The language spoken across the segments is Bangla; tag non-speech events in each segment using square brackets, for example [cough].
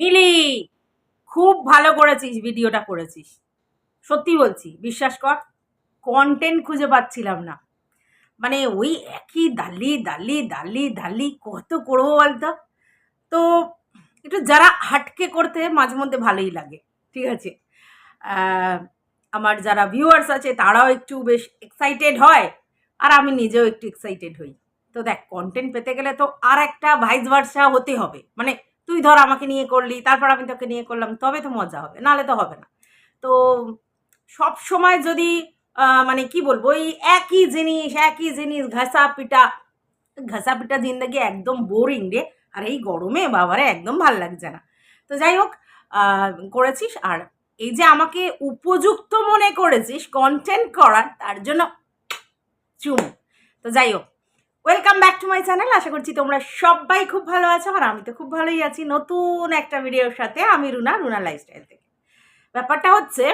মিলি, খুব ভালো করেছিস ভিডিওটা করেছিস। সত্যি বলছি, বিশ্বাস কর কন্টেন্ট খুঁজে পাচ্ছিলাম না। মানে ওই একই দালি দালি দালি দালি, কত করব বলতো? তো একটু যারা হাটকে করতে মাঝে মধ্যে ভালোই লাগে, ঠিক আছে? আমার যারা ভিউয়ার্স আছে, তারাও একটু বেশ এক্সাইটেড হয়, আর আমি নিজেও একটু এক্সাইটেড হই। তো দেখ কন্টেন্ট পেতে গেলে তো আর একটা ভাইস ভার্সা হতে হবে। মানে তুই ধর আমাকে নিয়ে করলি, তারপর আমি তোকে নিয়ে করলাম, তবে তো মজা হবে, নাহলে তো হবে না। তো সব সময় যদি মানে কি বলব ওই একই জিনিস একই জিনিস ঘাসা পিটা ঘাসা পিটা জিন্দগি একদম বোরিং রে, আর এই গরমে বাবারে একদম ভালো লাগছে না। তো যাই হোক করেছিস, আর এই যে আমাকে উপযুক্ত মনে করেছিস কন্টেন্ট করার, তার জন্য চুমু। তো যাই হোক welcome back to my channel আশা করছি তোমরা সবাই খুব ভালো আছো আর আমি তো খুব ভালোই আছি। নতুন একটা ভিডিওর সাথে আমি রুনা রুনা লাইফস্টাইল থেকে। ব্যাপারটা হচ্ছে,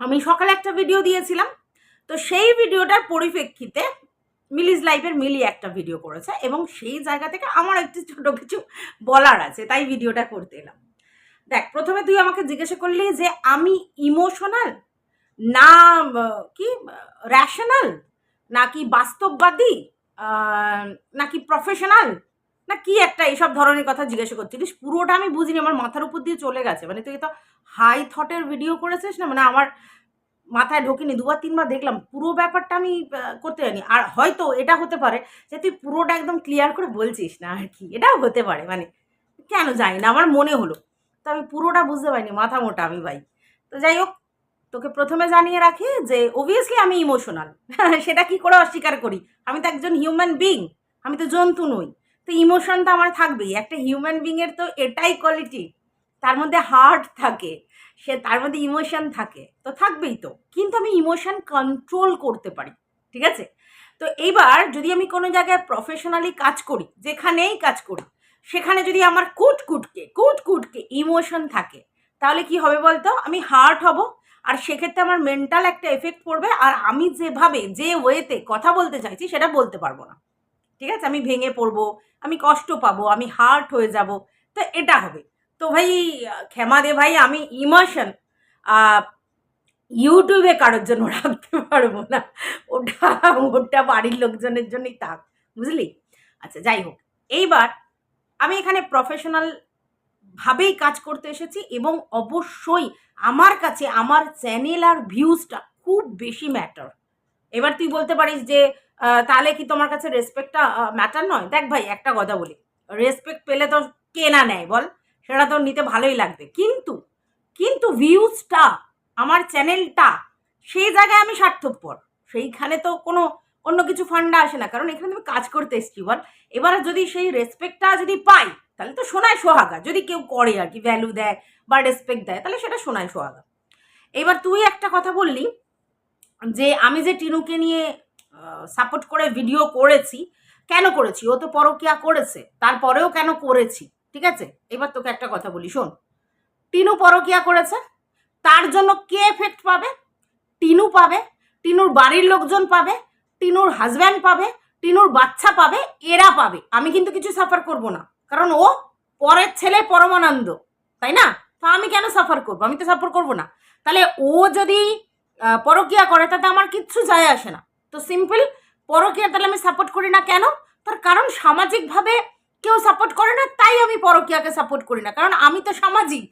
আমি সকালে একটা ভিডিও দিয়েছিলাম। তো সেই ভিডিওটার পরিপ্রেক্ষিতে মিলিজ লাইফের মিলি একটা ভিডিও করেছে এবং সেই জায়গা থেকে আমার একটু ছোটো কিছু বলার আছে, তাই ভিডিওটা করতে এলাম। দেখ, প্রথমে তুই আমাকে জিজ্ঞাসা করলি যে আমি ইমোশনাল না, কি র্যাশনাল নাকি বাস্তববাদী? নাকি প্রফেশনাল না কি একটা এইসব ধরনের কথা জিজ্ঞাসা করছিলিস? পুরোটা আমি বুঝিনি, আমার মাথার উপর দিয়ে চলে গেছে। মানে তুই তো হাই থটের ভিডিও করেছিস না? মানে আমার মাথায় ঢোকেনি, দুবার তিনবার দেখলাম। পুরো ব্যাপারটা আমি করতে জানি আর হয়তো এটা হতে পারে যে তুই পুরোটা একদম ক্লিয়ার করে বলছিস না আর কি। এটাও হতে পারে। মানে কেন জানি না, আমার মনে হলো। তো আমি পুরোটা বুঝতে পারিনি, মাথা মোটা আমি ভাই। তো যাই হোক তোকে প্রথমে জানিয়ে রাখি যে অবভিয়াসলি আমি ইমোশনাল [laughs] সেটা কি করে অস্বীকার করি? আমি তো একজন হিউম্যান বিং আমি তো জন্তু নই। তো ইমোশন তো আমার থাকবেই। একটা হিউম্যান বিংয়ের তো এটাই কোয়ালিটি তার মধ্যে হার্ট থাকে, সে তার মধ্যে ইমোশন থাকে। তো থাকবেই তো। কিন্তু আমি ইমোশন কন্ট্রোল করতে পারি, ঠিক আছে? তো এইবার যদি আমি কোনো জায়গায় প্রফেশনালি কাজ করি, যেখানেই কাজ করি, সেখানে যদি আমার কুট কুটকে কুট কুটকে ইমোশন থাকে, তাহলে কি হবে বলতো? আমি হার্ট হব আর সেক্ষেত্রে আমার মেন্টাল একটা এফেক্ট পড়বে আর আমি যেভাবে, যে ওয়েতে কথা বলতে চাইছি সেটা বলতে পারব না। ঠিক আছে? আমি ভেঙে পড়ব, আমি কষ্ট পাবো, আমি হার্ট হয়ে যাব, তো এটা হবে। তো ভাই, ক্ষমা দে ভাই, আমি ইমোশন ইউটিউবে কারোর জন্য রাখতে পারব না। ওটা ওটা বাড়ির লোকজনের জন্যই থাক, বুঝলি? আচ্ছা যাই হোক, এইবার আমি এখানে প্রফেশনাল ভাবেই কাজ করতে এসেছি এবং অবশ্যই আমার কাছে আমার চ্যানেল আর ভিউজটা খুব বেশি ম্যাটার এবার তুই বলতে পারিস যে তাহলে কি তোমার কাছে রেসপেক্টটা ম্যাটার নয়? দেখ ভাই, একটা কথা বলি। রেসপেক্ট পেলে তো কে না নেয় বল? সেটা তো নিতে ভালোই লাগবে। কিন্তু কিন্তু ভিউজটা আমার চ্যানেলটা সেই জায়গায় আমি স্বার্থপর। সেইখানে তো কোনো, অন্য কিছু ফান্ডা আসে না। কারণ এখানে আমি কাজ করতে এসেছি বল। এবার যদি সেই রেসপেক্টটা যদি পাই তাহলে তো সোনায় সোহাগা। যদি কেউ করে আর কি ভ্যালু দেয় বা রেসপেক্ট দেয়, তাহলে সেটা সোনায় সোহাগা। এবার তুই একটা কথা বললি যে আমি যে টিনুকে নিয়ে সাপোর্ট করে ভিডিও করেছি, কেন করেছি? ও তো পরকিয়া করেছে, তারপরেও কেন করেছি? ঠিক আছে? এবার তোকে একটা কথা বলি, শোন। টিনু পরকিয়া করেছে, তার জন্য কে এফেক্ট পাবে? টিনু পাবে, টিনুর বাড়ির লোকজন পাবে, টিনুর হাজব্যান্ড পাবে, টিনুর বাচ্চা পাবে, এরা পাবে। আমি কিন্তু কিছু সাফার করব না। কারণ ও পরের ছেলে পরমানন্দ, তাই না? তো আমি কেন সাফার করব? আমি তো সাফার করব না। তাহলে ও যদি পরকিয়া করে, তাতে আমার কিচ্ছু যায় আসে না। তো সিম্পল পরকিয়া তাহলে আমি সাপোর্ট করি না কেন? তার কারণ সামাজিকভাবে কেউ সাপোর্ট করে না, তাই আমি পরকিয়াকে সাপোর্ট করি না। কারণ আমি তো সামাজিক।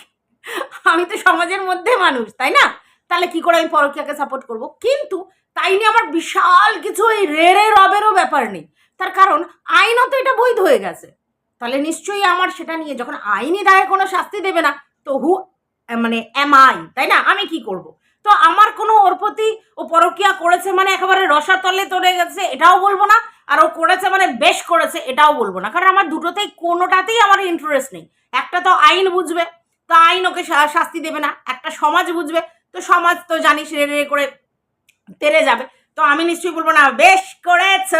আমি তো সমাজের মধ্যে মানুষ, তাই না? তাহলে কি করে আমি পরকিয়াকে সাপোর্ট করব? কিন্তু তাই নিয়ে আমার বিশাল কিছু এই রেড়ে রবেরও ব্যাপার নেই। তার কারণ আইনত এটা বৈধ হয়ে গেছে। তাহলে নিশ্চয়ই আমার সেটা নিয়ে যখন আইনি দায়ে কোনো শাস্তি দেবে না, তো হু মানে এম আই তাই না? আমি কি করব? তো আমার কোনো ওর প্রতি ও পরকিয়া করেছে মানে একেবারে রসাতলে তলে গেছে, এটাও বলব না। আর ও করেছে মানে বেশ করেছে, এটাও বলব না। কারণ আমার দুটোতেই কোনোটাতেই আমার ইন্টারেস্ট নেই। একটা তো আইন বুঝবে, তো আইন ওকে শাস্তি দেবে না। একটা সমাজ বুঝবে, তো সমাজ তো জানিস রে রে করে তেরে যাবে। তো আমি নিশ্চয়ই বলব না, বেশ করেছ।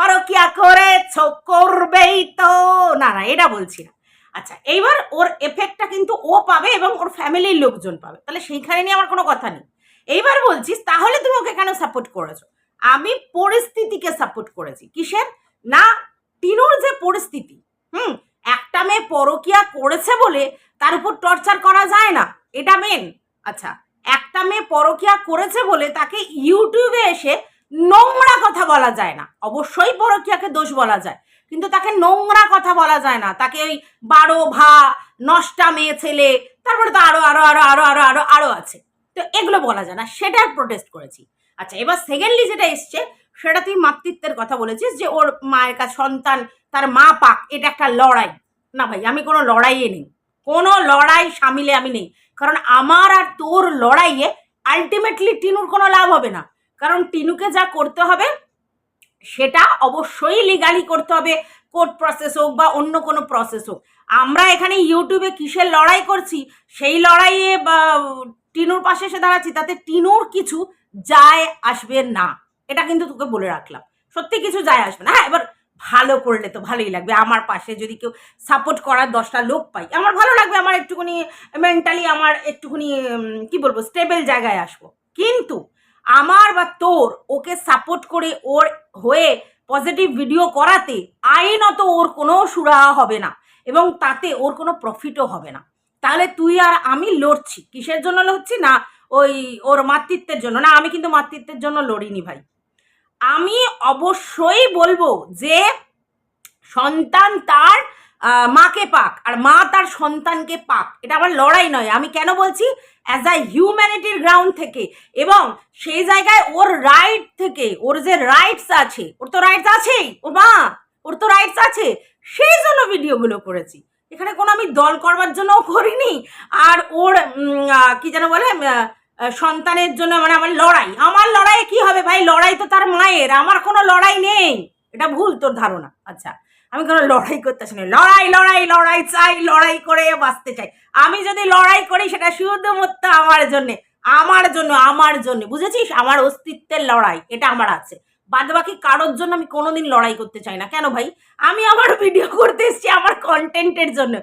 পরকিয়া করেছ করবেই তো। না না, এটা বলছি না। আচ্ছা এইবার ওর এফেক্টটা কিন্তু ও পাবে এবং ওর ফ্যামিলির লোকজন পাবে। তাহলে সেইখানে নিয়ে আমার কোনো কথা নেই। এইবার বলছিস তাহলে তুমি ওকে কেন সাপোর্ট করেছ? আমি পরিস্থিতিকে সাপোর্ট করেছি। কিসের? না, টিনুর যে পরিস্থিতি, হুম, একটা মেয়ে পরকিয়া করেছে বলে তার উপর টর্চার করা যায় না। এটা মেন আচ্ছা একটা মেয়ে পরকিয়া করেছে বলে তাকে ইউটিউবে এসে নোংরা কথা বলা যায় না। অবশ্যই পরকিয়াকে দোষ বলা যায়, কিন্তু তাকে নোংরা কথা বলা যায় না। তাকে ওই বারো ভা, নষ্টা মেয়ে ছেলে, তারপরে তো আরও আরও আরও আরও আরও আরও আরও আছে। তো এগুলো বলা যায় না সেটার প্রোটেস্ট করেছি। আচ্ছা এবার সেকেন্ডলি যেটা এসছে, সেটা তুই মাতৃত্বের কথা বলেছিস যে ওর মায়ের কাছে সন্তান, তার মা পাক, এটা একটা লড়াই। না ভাই, আমি কোনো লড়াইয়ে নেই। কোনো লড়াই সামিলে আমি নেই। কারণ আমার আর তোর লড়াইয়ে আলটিমেটলি টিনুর কোনো লাভ হবে না। কারণ টিনুকে যা করতে হবে, সেটা অবশ্যই লিগালি করতে হবে কোর্ট প্রসেস হোক বা অন্য কোনো প্রসেস হোক। আমরা এখানে ইউটিউবে কিসের লড়াই করছি, সেই লড়াইয়ে টিনুর পাশে এসে দাঁড়াচ্ছি, তাতে টিনুর কিছু যায় আসবে না। এটা কিন্তু তোকে বলে রাখলাম। সত্যি কিছু যায় আসবে না। হ্যাঁ এবার ভালো করলে তো ভালোই লাগবে। আমার পাশে যদি কেউ সাপোর্ট করার দশটা লোক পাই, আমার ভালো লাগবে, আমার একটুখানি মেন্টালি আমার একটুখানি কি বলব স্টেবল জায়গায় আসব। কিন্তু আমার বা তোর ওকে সাপোর্ট করে ওর হয়ে পজিটিভ ভিডিও করাতে আইনত ওর কোনো সুরাহা হবে না এবং তাতে ওর কোনো প্রফিটও হবে না। তাহলে তুই আর আমি লড়ছি। কিসের জন্য লড়ছি না? ওই ওর মাতৃত্বের জন্য। না, আমি কিন্তু মাতৃত্বের জন্য লড়িনি ভাই। আমি অবশ্যই বলব যে সন্তান তার মাকে পাক আর মা তার সন্তানকে পাক। এটা আমার লড়াই নয়। আমি কেন বলছি? অ্যাজ আ হিউম্যানিটির গ্রাউন্ড থেকে। এবং সেই জায়গায় ওর রাইট থেকে, ওর যে রাইটস আছে, ওর তো রাইটস আছেই। ও মা, ওর তো রাইটস আছে। সেই জন্য ভিডিওগুলো করেছি। এখানে কোনো আমি দল করবার জন্যও করিনি। আর ওর কি যেন বলে সন্তানের জন্য মানে আমার লড়াই। আমার লড়াই কি হবে ভাই? লড়াই তো তার মায়ের। আমার কোনো লড়াই নেই। এটা ভুল তোর ধারণা। আচ্ছা। আমি কোনো লড়াই করতে আসি না। লড়াই লড়াই লড়াই চাই, লড়াই করে বাঁচতে চাই। আমি যদি লড়াই করি, সেটা শুধুমাত্র আমার জন্যে, আমার জন্য আমার জন্য। বুঝেছিস? আমার অস্তিত্বের লড়াই, এটা আমার আছে। বাদ বাকি কারোর জন্য আমি কোনোদিন লড়াই করতে চাই না। কেন ভাই? আমি আমার ভিডিও করতে এসেছি আমার কন্টেন্টের জন্য,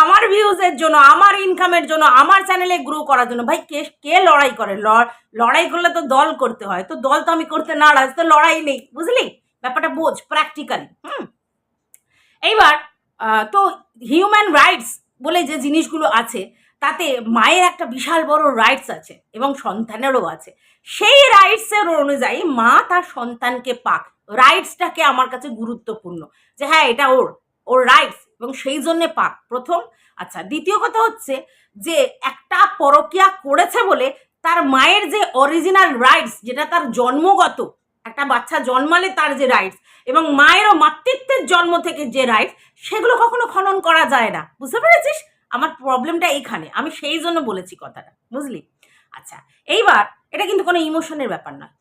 আমার ভিউজের জন্য, আমার ইনকামের জন্য, আমার চ্যানেলে গ্রো করার জন্য। ভাই, কে কে লড়াই করে? লড়াই করলে তো দল করতে হয়। তো দল তো আমি করতে নারাজ, তো লড়াই নেই। বুঝলি? ব্যাপারটা বোঝ প্র্যাকটিক্যালি হুম? এইবার তো হিউম্যান রাইটস বলে যে জিনিসগুলো আছে, তাতে মায়ের একটা বিশাল বড় রাইটস আছে এবং সন্তানেরও আছে। সেই রাইটসের অনুযায়ী মা তার সন্তানকে পাক। রাইটসটাকে আমার কাছে গুরুত্বপূর্ণ যে হ্যাঁ এটা ওর ওর রাইটস এবং সেই জন্যে পাক। প্রথম আচ্ছা দ্বিতীয় কথা হচ্ছে যে একটা পরকিয়া করেছে বলে তার মায়ের যে অরিজিনাল রাইটস যেটা তার জন্মগত একটা বাচ্চা জন্মালে তার যে রাইটস এবং মায়েরও মাতৃত্বের জন্ম থেকে যে রাইটস সেগুলো কখনো খনন করা যায় না। বুঝতে পেরেছিস? আমার প্রবলেমটা এইখানে। আমি সেই জন্য বলেছি কথাটা। বুঝলি? আচ্ছা এইবার এটা কিন্তু কোনো ইমোশনের ব্যাপার নয়।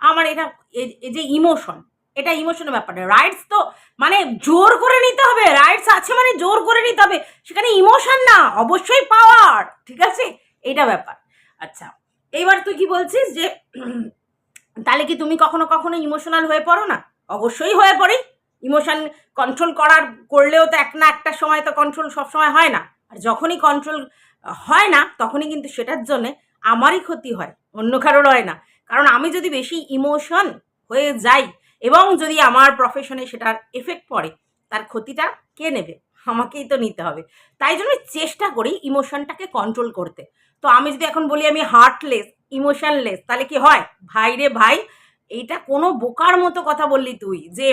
আমার এটা, এই যে ইমোশন এটা ইমোশনের ব্যাপার নয়। রাইটস তো মানে জোর করে নিতে হবে। রাইটস আছে মানে জোর করে নিতে হবে। সেখানে ইমোশন না, অবশ্যই পাওয়ার ঠিক আছে? এটা ব্যাপার। আচ্ছা এইবার তুই কি বলছিস যে তাহলে কি তুমি কখনো কখনো ইমোশনাল হয়ে পড়ো না? অবশ্যই হয়ে পড়ি। ইমোশন কন্ট্রোল করার, করলেও তো এক না একটা সময় তো কন্ট্রোল সবসময় হয় না। আর যখনই কন্ট্রোল হয় না, তখনই কিন্তু সেটার জন্যে আমারই ক্ষতি হয়, অন্য কারোর হয় না। কারণ আমি যদি বেশি ইমোশন হয়ে যাই এবং যদি আমার প্রফেশনে সেটার এফেক্ট পড়ে তার ক্ষতিটা কে নেবে? আমাকেই তো নিতে হবে। তাই জন্য চেষ্টা করি ইমোশনটাকে কন্ট্রোল করতে। তো আমি যদি এখন বলি আমি হার্টলেস ইমোশনলেস তাহলে কি হয়? ভাই রে ভাই, এইটা কোনো বোকার মতো কথা বললি তুই যে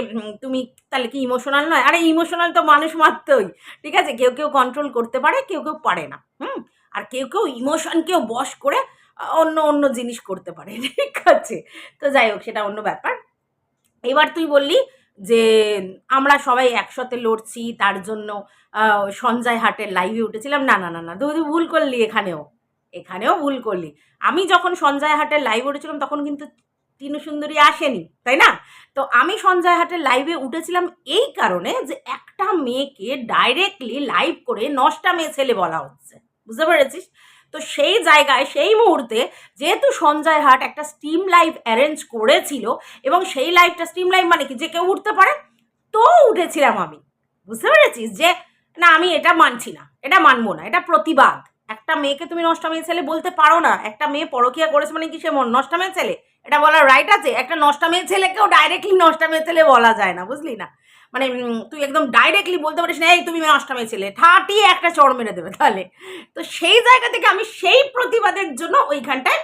তুমি তাহলে কি ইমোশনাল নয়? আরে ইমোশনাল তো মানুষ মাত্রই, ঠিক আছে? কেউ কেউ কন্ট্রোল করতে পারে, কেউ কেউ পারে না, হুম? আর কেউ কেউ ইমোশনকেও বশ করে অন্য অন্য জিনিস করতে পারে, [laughs] ঠিক আছে? তো যাই হোক, সেটা অন্য ব্যাপার। এবার তুই বললি যে আমরা সবাই একসাথে লড়ছি, তার জন্য সঞ্জয় হাটের লাইভে উঠেছিলাম। না না না না, তুই ভুল করলি এখানেও। এখানেও ভুল করলি। আমি যখন সঞ্জয় হাটের লাইভ উঠেছিলাম, তখন কিন্তু টিনু সুন্দরী আসেনি, তাই না? তো আমি সঞ্জয় হাটের লাইভে উঠেছিলাম এই কারণে যে একটা মেয়েকে ডাইরেক্টলি লাইভ করে নষ্টা মেয়ে ছেলে বলা হচ্ছে। বুঝতে পেরেছিস? তো সেই জায়গায়, সেই মুহূর্তে যেহেতু সঞ্জয় হাট একটা স্টিম লাইভ অ্যারেঞ্জ করেছিল এবং সেই লাইভটা স্টিম লাইভ মানে কি? যে কেউ উঠতে পারে, তো উঠেছিলাম আমি। বুঝতে পেরেছিস? যে না, আমি এটা মানছি না, এটা মানবো না, এটা প্রতিবাদ। একটা মেয়েকে তুমি নষ্ট মেয়ে ছেলে বলতে পারো না, একটা মেয়ে পরকিয়া করেছে মানে কি সে নষ্ট মেয়ে ছেলে? এটা বলার রাইট আছে? একটা নষ্ট মেয়ে ছেলেকেও ডাইরেক্টলি নষ্ট মেয়ে ছেলে বলা যায় না, বুঝলি না? মানে তুই একদম ডাইরেক্টলি বলতে পারিস না, এই তুমি নষ্ট মেয়ে ছেলে। ঠাটিয়ে একটা চড় মেরে দেবে তাহলে। তো সেই জায়গা থেকে আমি সেই প্রতিবাদের জন্য ওইখানটায়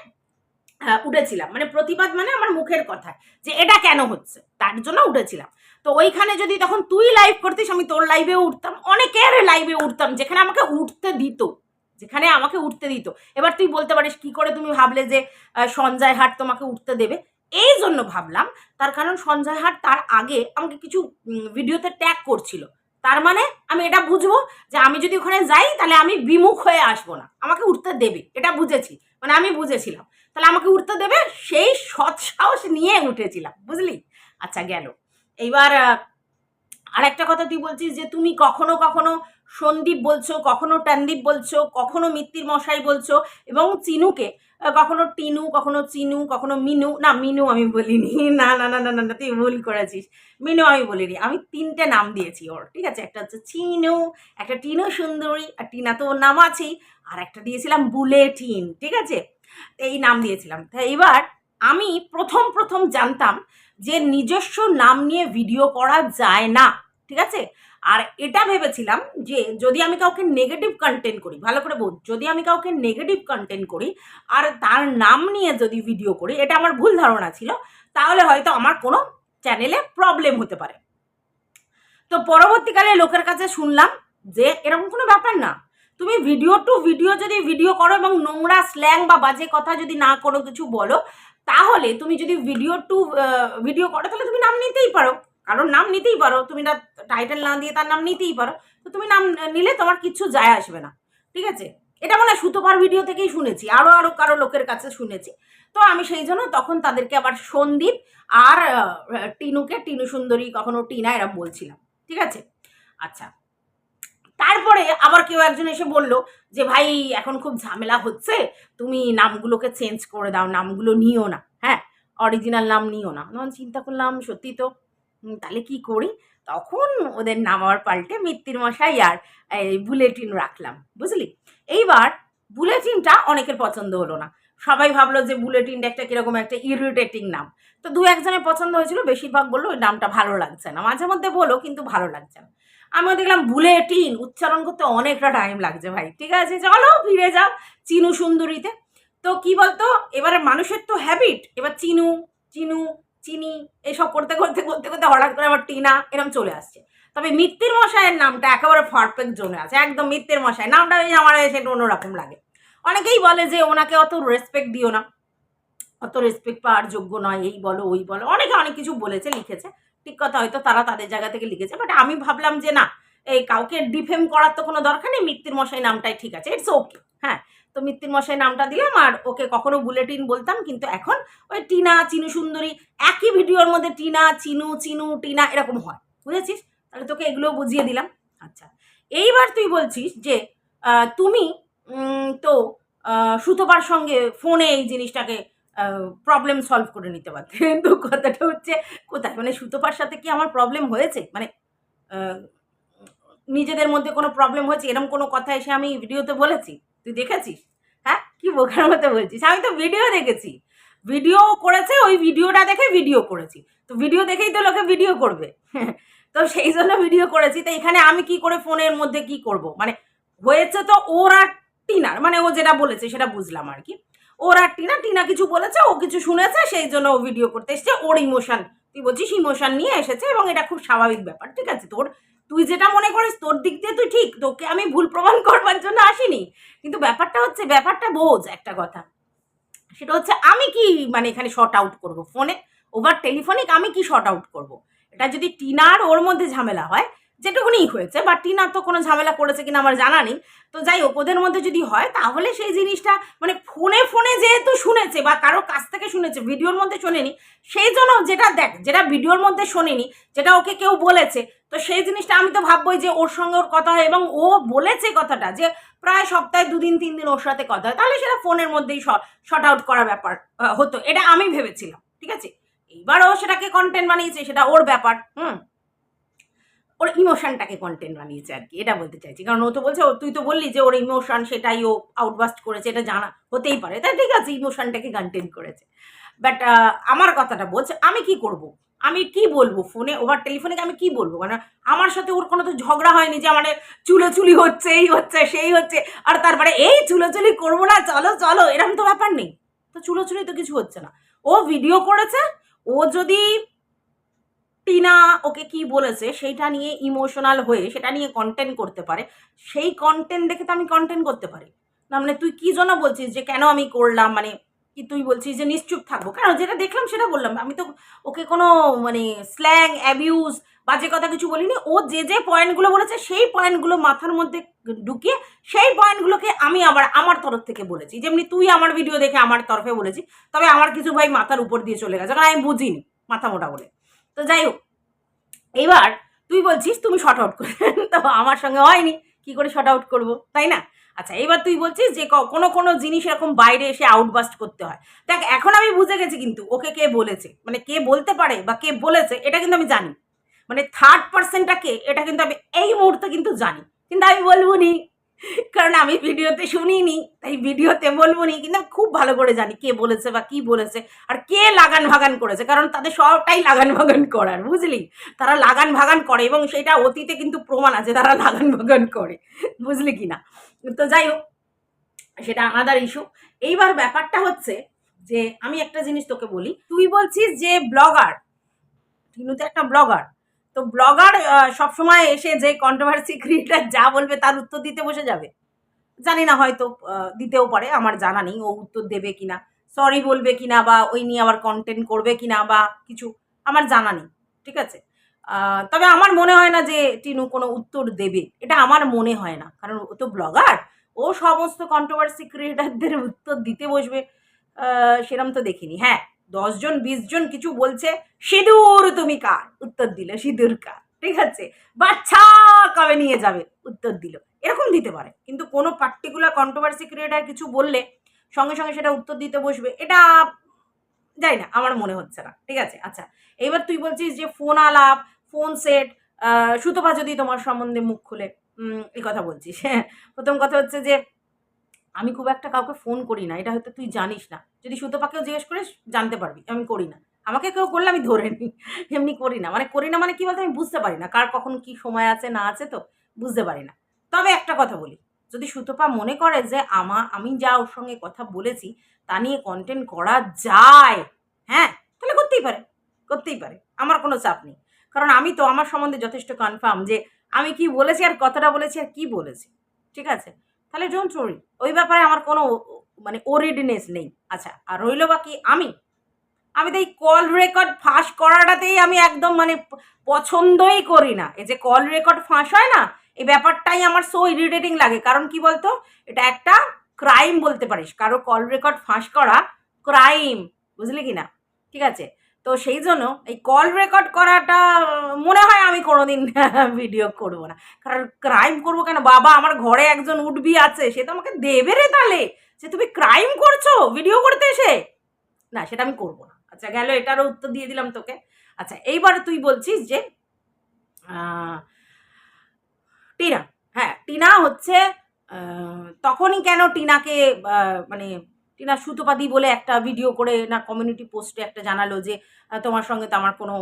উঠেছিলাম। মানে প্রতিবাদ মানে আমার মুখের কথায় যে এটা কেন হচ্ছে? তার জন্য উঠেছিলাম। তো ওইখানে যদি তখন তুই লাইভ করতিস, আমি তোর লাইভে উঠতাম। অনেকের লাইভে উঠতাম, যেখানে আমাকে উঠতে দিত। যেখানে আমাকে উঠতে দিত। এবার তুই বলতে পারিস, কি করে তুমি ভাবলে যে সঞ্জয় হাট তোমাকে উঠতে দেবে? এই জন্য ভাবলাম তার কারণ সঞ্জয় হাট তার আগে আমাকে কিছু ভিডিওতে ট্যাগ করছিল। তার মানে আমি এটা বুঝব যে আমি যদি ওখানে যাই তাহলে আমি বিমুখ হয়ে আসব না। আমাকে উঠতে দেবে এটা বুঝেছি। মানে আমি বুঝেছিলাম। তাহলে আমাকে উঠতে দেবে সেই সৎ সাহস নিয়ে উঠেছিলাম বুঝলি? আচ্ছা গেল। এইবার আহ, আরেকটা কথা তুই বলছিস যে তুমি কখনো কখনো সন্দীপ বলছো কখনো টানদীপ বলছো কখনো মিত্তির মশাই বলছো এবং চিনুকে। কখনো টিনু কখনো চিনু কখনো মিনু। না মিনু আমি বলিনি। [laughs] না না না না না না, তুই ভুল করেছিস। মিনু আমি বলিনি। আমি তিনটে নাম দিয়েছি ওর ঠিক আছে? একটা হচ্ছে চিনু একটা টিনু সুন্দরী আর টিনা তো ওর নাম আছেই। আর একটা দিয়েছিলাম বুলেটিন ঠিক আছে? এই নাম দিয়েছিলাম। তা এবার আমি প্রথম প্রথম জানতাম যে নিজস্ব নাম নিয়ে ভিডিও করা যায় না ঠিক আছে? আর এটা ভেবেছিলাম যে যদি আমি কাউকে নেগেটিভ কন্টেন্ট করি, ভালো করে বল, যদি আমি কাউকে নেগেটিভ কন্টেন্ট করি আর তার নাম নিয়ে যদি ভিডিও করি, এটা আমার ভুল ধারণা ছিল, তাহলে হয়তো আমার কোনো চ্যানেলে প্রবলেম হতে পারে। তো পরবর্তীকালে লোকের কাছে শুনলাম যে এরকম কোনো ব্যাপার না। তুমি ভিডিও টু ভিডিও যদি ভিডিও করো এবং নোংরা স্ল্যাং বা বাজে কথা যদি না করো কিছু বলো, তাহলে তুমি যদি ভিডিও টু ভিডিও করো, তাহলে তুমি নাম নিতেই পারো। কারোর নাম নিতেই পারো, তুমি না টাইটেল না দিয়ে তার নাম নিতেই পারো, তো তুমি নাম নিলে তোমার কিচ্ছু যায় আসবে না, ঠিক আছে? এটা মানে সুতোপার ভিডিও থেকেই শুনেছি আরও আরও কারও লোকের কাছে শুনেছি, তো আমি সেই জন্য তখন তাদেরকে আবার সন্দীপ আর টিনুকে, টিনু সুন্দরী, কখনো টিনা এরম বলছিলাম, ঠিক আছে? আচ্ছা তারপরে আবার কেউ একজন এসে বলল যে, ভাই, এখন খুব ঝামেলা হচ্ছে, তুমি নামগুলোকে চেঞ্জ করে দাও, নামগুলো নিও না হ্যাঁ? অরিজিনাল নাম নিও না। চিন্তা করলাম, সত্যি তো তাহলে কি করি? তখন ওদের নামার পাল্টে মিত্তির মশাই আর এই বুলেটিন রাখলাম, বুঝলি? এইবার বুলেটিনটা অনেকের পছন্দ হলো না। সবাই ভাবলো যে বুলেটিনটা একটা কীরকম একটা ইরিটেটিং নাম। তো দু একজনের পছন্দ হয়েছিল, বেশিরভাগ বলল ওই নামটা ভালো লাগছে না। মাঝে মধ্যে বলো, কিন্তু ভালো লাগছে না। আমিও দেখলাম বুলেটিন, উচ্চারণ করতে অনেকটা টাইম লাগছে ভাই। ঠিক আছে, চলো ফিরে যাও চিনু সুন্দরীতে। তো কি বলতো, এবারে মানুষের তো হ্যাবিট এবার চিনু চিনু চিনি, এসব করতে করতে করতে করতে হঠাৎ করে আবার টিনা এরকম চলে আসছে। তবে মিত্তির মশাইয়ের নামটা একেবারে পারফেক্ট জোনে আছে, একদম মিত্তির মশাই। নামটা ওই আমার সেটা অন্যরকম লাগে। অনেকেই বলে যে ওনাকে অত রেসপেক্ট দিও না। অত রেসপেক্ট পাওয়ার যোগ্য নয়, এই বলো, ওই বলো। অনেকে অনেক কিছু বলেছে, লিখেছে। ঠিক কথা, হয়তো তারা তাদের জায়গা থেকে লিখেছে বাট আমি ভাবলাম যে না, এই কাউকে ডিফেম করার তো কোনো দরকার নেই, মিত্তির মশাই নামটাই ঠিক আছে ইটস ওকে হ্যাঁ। তো মিত্তির মশাই নামটা দিলাম আর ওকে কখনো বুলেটিন বলতাম, কিন্তু এখন ওই টিনা, চিনু সুন্দরী একই ভিডিওর মধ্যে টিনা, চিনু চিনু, টিনা এরকম হয়, বুঝেছিস? তাহলে তোকে এগুলো বুঝিয়ে দিলাম। আচ্ছা এইবার তুই বলছিস যে তুমি তো সুতোপার সঙ্গে ফোনে এই জিনিসটাকে প্রবলেম সলভ করে নিতে পারতে। কিন্তু কথাটা হচ্ছে, কোথায়? মানে সুতোপার সাথে কি আমার প্রবলেম হয়েছে? মানে নিজেদের মধ্যে কোনো প্রবলেম হয়েছে? এরকম কোনো কথা এসে আমি ভিডিওতে বলেছি? তুই দেখেছিস? হ্যাঁ? কি বোকার মতো বলছিস? আমি তো ভিডিও দেখেছি। ভিডিও করেছে, ওই ভিডিওটা দেখে ভিডিও করেছি। তো ভিডিও দেখেই তো লোকে ভিডিও করবে। [laughs] তো সেই জন্য ভিডিও করেছি। তো এখানে আমি কি করে ফোনের মধ্যে কি করব? মানে হয়েছে তো ওর আর টিনার মানে ও যেটা বলেছে সেটা বুঝলাম আর কি। ওর আর টিনা টিনা কিছু বলেছে, ও কিছু শুনেছে, সেই জন্য ও ভিডিও করতে এসছে। ওর ইমোশন তুই বলছিস ইমোশন নিয়ে এসেছে এবং এটা খুব স্বাভাবিক ব্যাপার, ঠিক আছে? তোর তুই যেটা মনে করিস তোর দিক দিয়ে তুই ঠিক, তোকে আমি ভুল প্রমাণ করবার জন্য আসিনি। কিন্তু ব্যাপারটা হচ্ছে, ব্যাপারটা বোঝ একটা কথা। সেটা হচ্ছে, আমি কি মানে এখানে শর্ট আউট করব? ফোনে ওভার টেলিফোনিক আমি কি শর্ট আউট করব? এটা যদি টিনার ওর মধ্যে ঝামেলা হয়, যেটুকুনি হয়েছে, বা টিনার তো কোনো ঝামেলা করেছে কিনা আমার জানা নেই, তো যাই ওদের মধ্যে যদি হয়, তাহলে সেই জিনিসটা মানে ফোনে ফোনে যেহেতু শুনেছে, বা কারও কাছ থেকে শুনেছে, ভিডিওর মধ্যে শোনেনি, সেই জন্য যেটা দেখ, যেটা ভিডিওর মধ্যে শোনেনি, যেটা ওকে কেউ বলেছে তো সেই জিনিসটা আমি তো ভাববোই যে ওর সঙ্গে ওর কথা হয় এবং ও বলেছে কথাটা যে প্রায় সপ্তাহে দুদিন, তিন দিন ওর সাথে কথা হয়। তাহলে সেটা ফোনের মধ্যেই শর্ট আউট করার ব্যাপার হতো। এটা আমি ভেবেছিলাম, ঠিক আছে? এইবার ও সেটাকে কন্টেন্ট বানিয়েছে, সেটা ওর ব্যাপার, হুম? ওর ইমোশনটাকে কন্টেন্ট বানিয়েছে আর কি, এটা বলতে চাইছি। কারণ ও তো বলছে তুই তো বললি যে ওর ইমোশন সেটাই ও আউটবাস্ট করেছে, এটা জানা, হতেই পারে। তাই ঠিক আছে ইমোশনটাকে কন্টেন্ট করেছে। বাট আমার কথাটা বলছে, আমি কি করব? আমি কি বলব? ফোনে ওভার টেলিফোনে আমি কি বলব? মানে আমার সাথে ওর কোনো তো ঝগড়া হয়নি যে মানে চুলোচুলি হচ্ছে, এই হচ্ছে, সেই হচ্ছে, আর তারপরে এই চুলোচুলি করব না, চলো চলো এরকম তো ব্যাপার নেই। তো চুলোচুলি তো কিছু হচ্ছে না। ও ভিডিও করেছে, ও যদি টিনা ওকে কি বলেছে সেইটা নিয়ে ইমোশনাল হয়ে, সেটা নিয়ে কন্টেন্ট করতে পারে, সেই কন্টেন্ট দেখে তো আমি কন্টেন্ট করতে পারি। না মানে তুই কি জন্য বলছিস যে কেন আমি করলাম? মানে কি তুই বলছিস যে নিশ্চুপ থাকব? কেন যেটা দেখলাম সেটা বললাম। আমি তো ওকে কোনো মানে স্ল্যাং অ্যাবিউজ বাজে কথা কিছু বলিনি। ও যে যে পয়েন্টগুলো বলেছে, সেই পয়েন্টগুলো মাথার মধ্যে ঢুকিয়ে সেই পয়েন্টগুলোকে আমি আবার আমার তরফ থেকে বলেছি। যেমনি তুই আমার ভিডিও দেখে আমার তরফে বলেছি, তবে আমার কিছু ভাই মাথার উপর দিয়ে চলে গেছে। কারণ আমি বুঝিনি মাথা মোটা বলে। তো যাই হোক এইবার তুই বলছিস তুমি শর্ট আউট করে [laughs] তো আমার সঙ্গে হয়নি। কি করে শর্ট আউট করব? তাই না? আচ্ছা এবার তুই বলছিস যে কোনো কোনো জিনিস এরকম বাইরে এসে আউটবাস্ট করতে হয়। দেখ, এখন আমি বুঝে গেছি কিন্তু ওকে কে বলেছে মানে কে বলতে পারে বা কে বলেছে, এটা কিন্তু আমি জানি। মানে থার্ড পার্সেন্টটা কে, এটা কিন্তু আমি এই মুহূর্তে কিন্তু জানি। কিন্তু আমি বলব নি কারণ আমি ভিডিওতে শুনিনি, তাই ভিডিওতে বলব নি, কিন্তু খুব ভালো করে জানি কে বলেছে বা কি বলেছে আর কে লাগান ভাগান করেছে, কারণ তাদের সবটাই লাগান ভাগান করার, বুঝলি? তারা লাগান ভাগান করে এবং সেটা অতীতে কিন্তু প্রমাণ আছে, তারা লাগান ভাগান করে, বুঝলি কি না? তো যাই হোক, সেটা আনাদার ইস্যু এইবার ব্যাপারটা হচ্ছে যে, আমি একটা জিনিস তোকে বলি, তুই বলছিস যে ব্লগার টিনু তো একটা ব্লগার তো ব্লগার সবসময় এসে যে কন্ট্রোভার্সি ক্রিয়েটার যা বলবে তার উত্তর দিতে বসে যাবে। জানি না হয়তো দিতেও পারে, আমার জানা নেই ও উত্তর দেবে কিনা। সরি বলবে কিনা বা ওই নিয়ে আবার কন্টেন্ট করবে কিনা বা কিছু, আমার জানা নেই, ঠিক আছে? তবে আমার মনে হয় না যে টিনু কোনো উত্তর দেবে, এটা আমার মনে হয় না। কারণ ও তো ব্লগার, ও সমস্ত কন্ট্রোভার্সি ক্রিয়েটারদের উত্তর দিতে বসবে সেরম তো দেখিনি। হ্যাঁ দশজন বিশ জন কিছু বলছে, সিঁদুর তুমি কার? উত্তর দিল, সিঁদুর কার? ঠিক আছে? বাচ্চা কবে নিয়ে যাবে? উত্তর দিল। এরকম দিতে পারে। কিন্তু কোনো পার্টিকুলার কন্ট্রোভার্সি ক্রিয়েটার কিছু বললে, সঙ্গে সঙ্গে সেটা উত্তর দিতে বসবে, এটা যাই না, আমার মনে হচ্ছে না। ঠিক আছে? আচ্ছা এইবার তুই বলছিস যে ফোন আলাপ ফোন সেট সুতপা যদি তোমার সম্বন্ধে মুখ খুলে এই কথা বলছিস। হ্যাঁ [laughs] প্রথম কথা হচ্ছে যে আমি খুব একটা কাউকে ফোন করি না, এটা হয়তো তুই জানিস না। যদি সুতপাকেও জিজ্ঞেস করিস, জানতে পারবি। আমি করি না। আমাকে কেউ করলে আমি ধরে নিই। এমনি করি না। মানে করি না মানে কি বলতো, আমি বুঝতে পারি না। কার কখন কি সময় আছে, না আছে তো বুঝতে পারি না। তবে একটা কথা বলি। যদি সুতপা মনে করে যে আমা, আমি যা ওর সঙ্গে কথা বলেছি, তা নিয়ে কন্টেন্ট করা যায় হ্যাঁ? তাহলে করতেই পারে। করতেই পারে। আমার কোনো চাপ নেই। কারণ আমি তো আমার সম্বন্ধে যথেষ্ট কনফার্ম যে আমি কি বলেছি আর কতটা বলেছি আর কি বলেছি। ঠিক আছে? তাহলে ডোন্ট ওরি ওই ব্যাপারে আমার কোনো মানে ওরিডিনেস নেই। আচ্ছা আর রইল বাকি আমি? আমি তো এই কল রেকর্ড ফাঁস করাটাতেই আমি একদম মানে পছন্দই করি না। এই যে কল রেকর্ড ফাঁস হয় না, এই ব্যাপারটাই আমার সো ইরিটেটিং লাগে। কারণ কি বলতো? এটা একটা ক্রাইম বলতে পারিস। কারও কল রেকর্ড ফাঁস করা ক্রাইম বুঝলি কি না? ঠিক আছে? তো সেই জন্য এই কল রেকর্ড করাটা, মনে হয় আমি কোনোদিন [laughs] ভিডিও করব না। কারণ ক্রাইম করব কেন? বাবা, আমার ঘরে একজন উঠবি আছে, সে তো আমাকে দেবে রে তাহলে। যে তুমি ক্রাইম করছ ভিডিও করতে এসে? না, সেটা আমি করব না। আচ্ছা গেল, এটারও উত্তর দিয়ে দিলাম তোকে। আচ্ছা এইবার তুই বলছিস যে টিনা হ্যাঁ টিনা হচ্ছে তখনই কেন টিনাকে মানে টিনা সুতোপাদি বলে একটা ভিডিও করে না কমিউনিটি পোস্টে একটা জানালো যে তোমার সঙ্গে তো আমার কোনো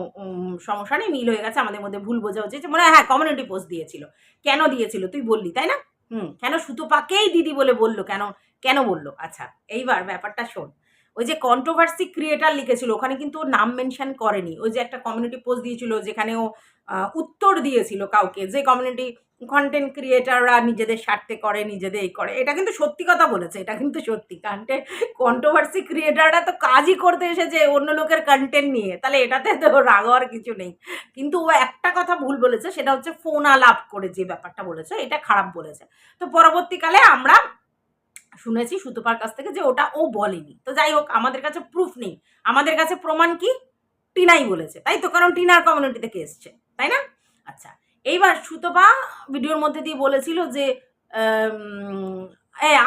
সমস্যা নেই, মিল হয়ে গেছে, আমাদের মধ্যে ভুল বোঝা হচ্ছে মনে হয় হ্যাঁ কমিউনিটি পোস্ট দিয়েছিল। কেন দিয়েছিল? তুই বললি, তাই না? হুম, কেন সুতোপাকেই দিদি বলে বলল? কেন কেন বলল? আচ্ছা এইবার ব্যাপারটা শোন। ওই যে কন্ট্রোভার্সি ক্রিয়েটার লিখেছিল, ওখানে কিন্তু নাম মেনশন করেনি। ওই যে একটা কমিউনিটি পোস্ট দিয়েছিল যেখানে ও উত্তর দিয়েছিল কাউকে যে কমিউনিটি কন্টেন্ট ক্রিয়েটাররা নিজেদের স্বার্থে করে নিজেদের এই করে। এটা কিন্তু সত্যি কথা বলেছে, এটা কিন্তু সত্যি। কন্টেন্ট কন্ট্রোভার্সি ক্রিয়েটাররা তো কাজই করতে এসেছে অন্য লোকের কন্টেন্ট নিয়ে। তাহলে এটাতে তো রাগ হওয়ার কিছু নেই। কিন্তু ও একটা কথা ভুল বলেছে, সেটা হচ্ছে ফোন আলাপ করে যে ব্যাপারটা বলেছে, এটা খারাপ বলেছে। তো পরবর্তীকালে আমরা শুনেছি সুতপার কাছ থেকে যে ওটা ও বলেনি। তো যাই হোক, আমাদের কাছে প্রুফ নেই। আমাদের কাছে প্রমাণ কি? টিনাই বলেছে। তাই তো? কারণ টিনার কমিউনিটি থেকে এসছে। তাই না? আচ্ছা এইবার সুতপা ভিডিওর মধ্যে দিয়ে বলেছিল যে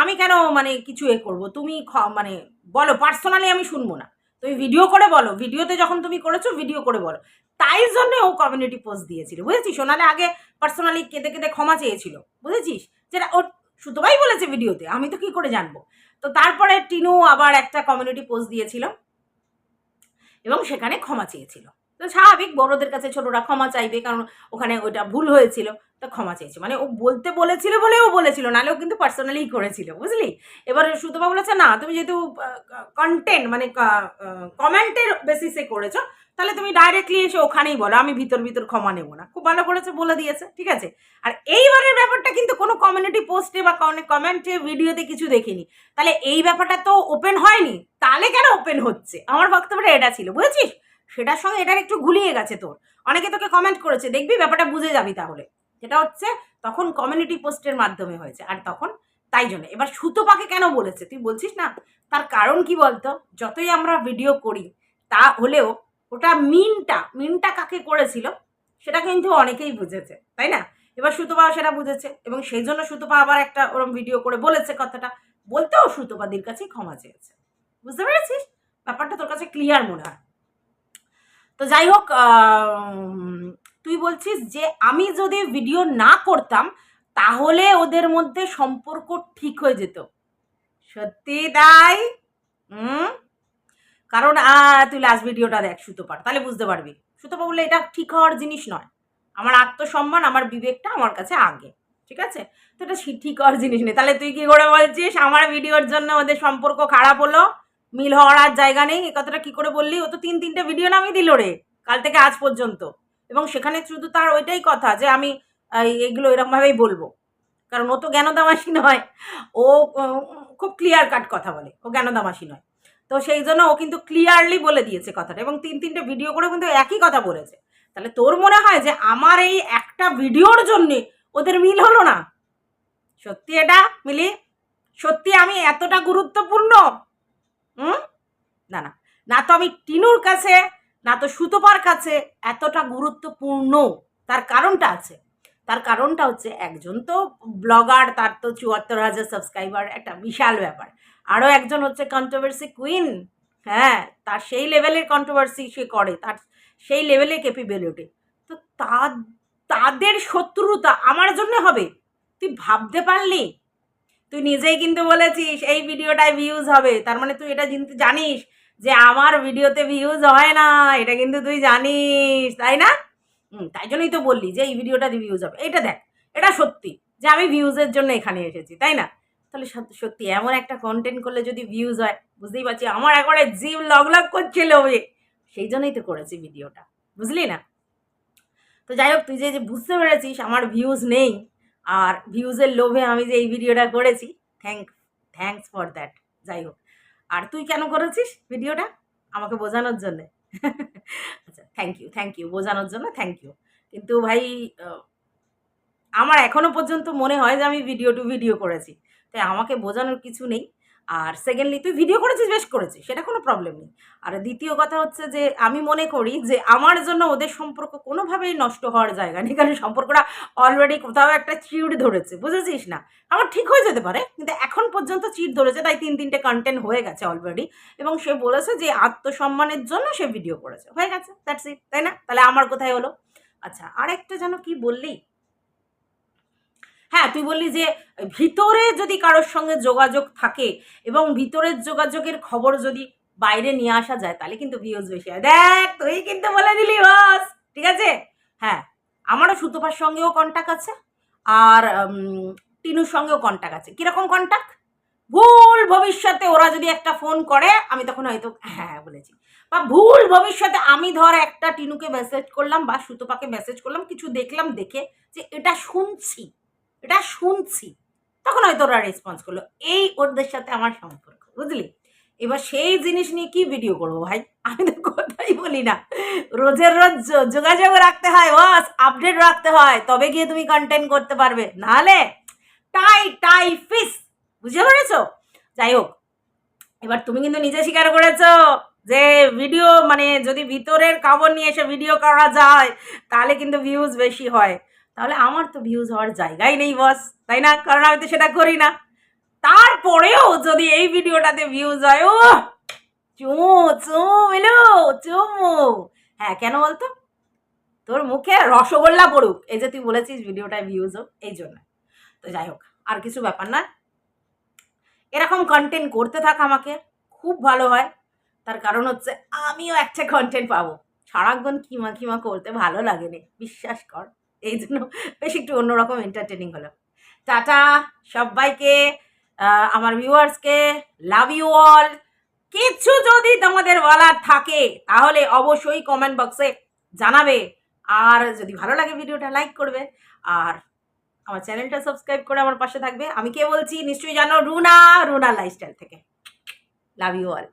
আমি কেন মানে কিছু এ করব? তুমি মানে বলো পার্সোনালি আমি শুনব না। তুমি ভিডিও করে বলো। ভিডিওতে যখন তুমি করেছ ভিডিও করে বলো। তাই জন্য ও কমিউনিটি পোস্ট দিয়েছিল। বুঝেছিস? সোনালে আগে পার্সোনালি কেঁদে কেঁদে ক্ষমা চেয়েছিল। বুঝেছিস? যেটা ও সুতপাই বলেছে ভিডিওতে, আমি তো কি করে জানব? তো তারপরে টিনু আবার একটা কমিউনিটি পোস্ট দিয়েছিল এবং সেখানে ক্ষমা চেয়েছিল। তো স্বাভাবিক, বড়দের কাছে ছোটরা ক্ষমা চাইবে, কারণ ওখানে ওটা ভুল হয়েছিল, তো ক্ষমা চাইছে মানে ও বলতে বলেছিল বলে ও বলেছিল, নাহলে ও কিন্তু পার্সোনালি করেছিল, বুঝলি? এবার সুতপা বলেছে, না, তুমি যেহেতু কন্টেন্ট মানে কমেন্টের বেসিসে করেছ তাহলে তুমি ডাইরেক্টলি এসে ওখানেই বলো, আমি ভিতর ভিতর ক্ষমা নেব না। খুব ভালো করেছে, বলে দিয়েছে, ঠিক আছে? আর এইবারের ব্যাপারটা কিন্তু কোনো কমিউনিটি পোস্টে বা কোনো কমেন্টে ভিডিওতে কিছু দেখিনি। তাহলে এই ব্যাপারটা তো ওপেন হয়নি, তাহলে কেন ওপেন হচ্ছে? আমার বক্তব্যটা এটা ছিল, বুঝেছিস? সেটার সঙ্গে এটার একটু গুলিয়ে গেছে তোর। অনেকে তোকে কমেন্ট করেছে, দেখবি ব্যাপারটা বুঝে যাবি তাহলে। যেটা হচ্ছে, তখন কমিউনিটি পোস্টের মাধ্যমে হয়েছে, আর তখন তাই জন্য। এবার সুতোপাকে কেন বলেছে? তুই বলছিস না? তার কারণ কি বলতো? যতই আমরা ভিডিও করি, তা হলেও ওটা মিনটা মিনটা কাকে করেছিল? সেটা কিন্তু অনেকেই বুঝেছে, তাই না? এবার সুতোপাও সেটা বুঝেছে এবং সেই জন্য সুতোপা আবার একটা ওরম ভিডিও করে বলেছে কথাটা। বলতেও সুতোপাদির কাছে ক্ষমা চেয়েছে। বুঝতে পেরেছিস? ব্যাপারটা তোর কাছে ক্লিয়ার মনে হয়। তো যাই হোক তুই বলছিস যে আমি যদি ভিডিও না করতাম, তাহলে ওদের মধ্যে সম্পর্ক ঠিক হয়ে যেত। সত্যি তাই? হুম? কারণ তুই লাস্ট ভিডিওটা দেখ সুতোপার তাহলে বুঝতে পারবি। সুতোপা বললে এটা ঠিক হওয়ার জিনিস নয়। আমার আত্মসম্মান, আমার বিবেকটা আমার কাছে আগে, ঠিক আছে? তো এটা ঠিক হওয়ার জিনিস নেই। তাহলে তুই কি করে বলছিস, আমার ভিডিওর জন্য ওদের সম্পর্ক খারাপ হলো, মিল হওয়ার আর জায়গা নেই, এ কথাটা কি করে বললি? ও তো তিন, তিনটে ভিডিও নামই দিল রে, কাল থেকে আজ পর্যন্ত। এবং সেখানে শুধু তার ওইটাই কথা যে, আমি এগুলো এরকমভাবেই বলব। কারণ ও তো জ্ঞানদামাসী নয়। ও খুব ক্লিয়ার কাট কথা বলে। ও জ্ঞানদামাসী নয়। তো সেই জন্য ও কিন্তু ক্লিয়ারলি বলে দিয়েছে কথাটা এবং তিন তিনটে ভিডিও করে কিন্তু একই কথা বলেছে। তাহলে তোর মনে হয় যে আমার এই একটা ভিডিওর জন্যে ওদের মিল হলো না? সত্যি এটা, মিলি? সত্যি আমি এতটা গুরুত্বপূর্ণ? হুম? না না। না তো আমি টিনুর কাছে, না তো সুতোপার কাছে এতটা গুরুত্বপূর্ণ। তার কারণটা আছে। তার কারণটা হচ্ছে একজন তো ব্লগার তার তো চুয়াত্তর হাজার সাবস্ক্রাইবার একটা বিশাল ব্যাপার। আরও একজন হচ্ছে কন্ট্রোভার্সি কুইন হ্যাঁ তার সেই লেভেলের কন্ট্রোভার্সি সে করে, তার সেই লেভেলের ক্যাপেবিলিটি তো তা, তাদের শত্রুতা আমার জন্য হবে? তুই ভাবতে পারলি? তুই নিজেই কিন্তু বলেছিস, এই ভিডিওটায় ভিউজ হবে। তার মানে তুই এটা কিন্তু জানিস যে আমার ভিডিওতে ভিউজ হয় না, এটা কিন্তু তুই জানিস, তাই না? তাই জন্যই তো বললি যে এই ভিডিওটা ভিউজ হবে। এটা দেখ, এটা সত্যি যে আমি ভিউজের জন্য এখানে এসেছি, তাই না? তাহলে সত্যি এমন একটা কন্টেন্ট করলে যদি ভিউজ হয়, বুঝতেই পারছি, আমার একবারে জিম লগ লগ করছিল সেই জন্যই তো করেছি ভিডিওটা, বুঝলি না? তো যাই হোক, তুই যে বুঝতে পেরেছিস, আমার ভিউজ নেই, আর ভিউজের লোভে আমি যে এই ভিডিওটা করেছি থ্যাংক থ্যাঙ্কস ফর দ্যাট যাই হোক। আর তুই কেন করেছিস ভিডিওটা? আমাকে বোঝানোর জন্যে। [laughs] আচ্ছা থ্যাংক ইউ থ্যাংক ইউ বোঝানোর জন্য থ্যাংক ইউ কিন্তু ভাই আমার এখনও পর্যন্ত মনে হয় যে আমি ভিডিও টু ভিডিও করেছি। তাই আমাকে বোঝানোর কিছু নেই। আর সেকেন্ডলি তুই ভিডিও করেছিস, বেশ করেছিস, সেটা কোনো প্রবলেম নেই। আর দ্বিতীয় কথা হচ্ছে যে, আমি মনে করি যে, আমার জন্য ওদের সম্পর্ক কোনোভাবেই নষ্ট হওয়ার জায়গা নেই। কারণ সম্পর্কটা অলরেডি কোথাও একটা চিড় ধরেছে, বুঝেছিস না? আমার ঠিক হয়ে যেতে পারে, কিন্তু এখন পর্যন্ত চিট ধরেছে, তাই তিন তিনটে কন্টেন্ট হয়ে গেছে অলরেডি এবং সে বলেছে যে, আত্মসম্মানের জন্য সে ভিডিও করেছে। হয়ে গেছে দ্যাটস ইট তাই না? তাহলে আমার কোথায় হলো? আচ্ছা আর একটা যেন কি বললি? হ্যাঁ তুই বললি যে ভিতরে যদি কারোর সঙ্গে যোগাযোগ থাকে এবং ভিতরের যোগাযোগের খবর যদি বাইরে নিয়ে আসা যায়, তাহলে কিন্তু ভিউজ বেশি হয়। দেখ, তুই কিন্তু বলে দিলি বস ঠিক আছে? হ্যাঁ আমারও সুতোপার সঙ্গেও কন্ট্যাক্ট আছে আর টিনুর সঙ্গেও কন্ট্যাক্ট আছে। কীরকম কন্ট্যাক্ট ভুল ভবিষ্যতে ওরা যদি একটা ফোন করে, আমি তখন হয়তো হ্যাঁ বলেছি। বা ভুল ভবিষ্যতে আমি ধর একটা টিনুকে মেসেজ করলাম বা সুতোপাকে মেসেজ করলাম, কিছু দেখলাম দেখে যে এটা শুনছি। এটা শুনছি। তখন হয়তো ওরা রেসপন্স করল, এই ওদের সাথে আমার সম্পর্ক বুঝলি? এবার সেই জিনিস নিয়ে কি ভিডিও করব ভাই? আমি তো কথাই বলি না। রোজের রোজ যোগাযোগ রাখতে হয় বস আপডেট রাখতে হয়, তবে গিয়ে তুমি কন্টেন্ট করতে পারবে। নাহলে, টাই টাই, ফিস, বুঝতে পেরেছ? যাই হোক, এবার তুমি কিন্তু নিজে স্বীকার করেছ যে ভিডিও মানে যদি ভিতরের খবর নিয়ে এসে ভিডিও করা যায়, তাহলে কিন্তু ভিউজ বেশি হয়। তাহলে আমার তো ভিউজ হওয়ার জায়গাই নেই বস তাই না? কারণ আমি তো সেটা করি না। তারপরেও যদি এই ভিডিওটাতে ভিউজ হয় ও চুমু চুমু এলো চুমু। হ্যাঁ কেন বলতো? তোর মুখে রসগোল্লা পড়ুক, এই যে তুই বলেছিস ভিডিওটায় ভিউজ হোক, এই জন্য। তো যাই হোক, আর কিছু ব্যাপার না এরকম কন্টেন্ট করতে থাক আমাকে, খুব ভালো হয়। তার কারণ হচ্ছে, আমিও একটা কন্টেন্ট পাবো। সারাক্ষণ কিমা কিমা করতে ভালো লাগেনি, বিশ্বাস কর। এই জন্য বেশ একটু অন্যরকম এন্টারটেনিং হলো। টাটা সবাইকে আমার ভিউয়ার্সকে লাভ ইউ অল কিছু যদি তোমাদের বলার থাকে, তাহলে অবশ্যই কমেন্ট বক্সে জানাবে। আর যদি ভালো লাগে ভিডিওটা লাইক করবে। আর আমার চ্যানেলটা সাবস্ক্রাইব করে আমার পাশে থাকবে। আমি কে বলছি? নিশ্চয়ই জানো রুনা রুনা লাইফস্টাইল থেকে। Love you all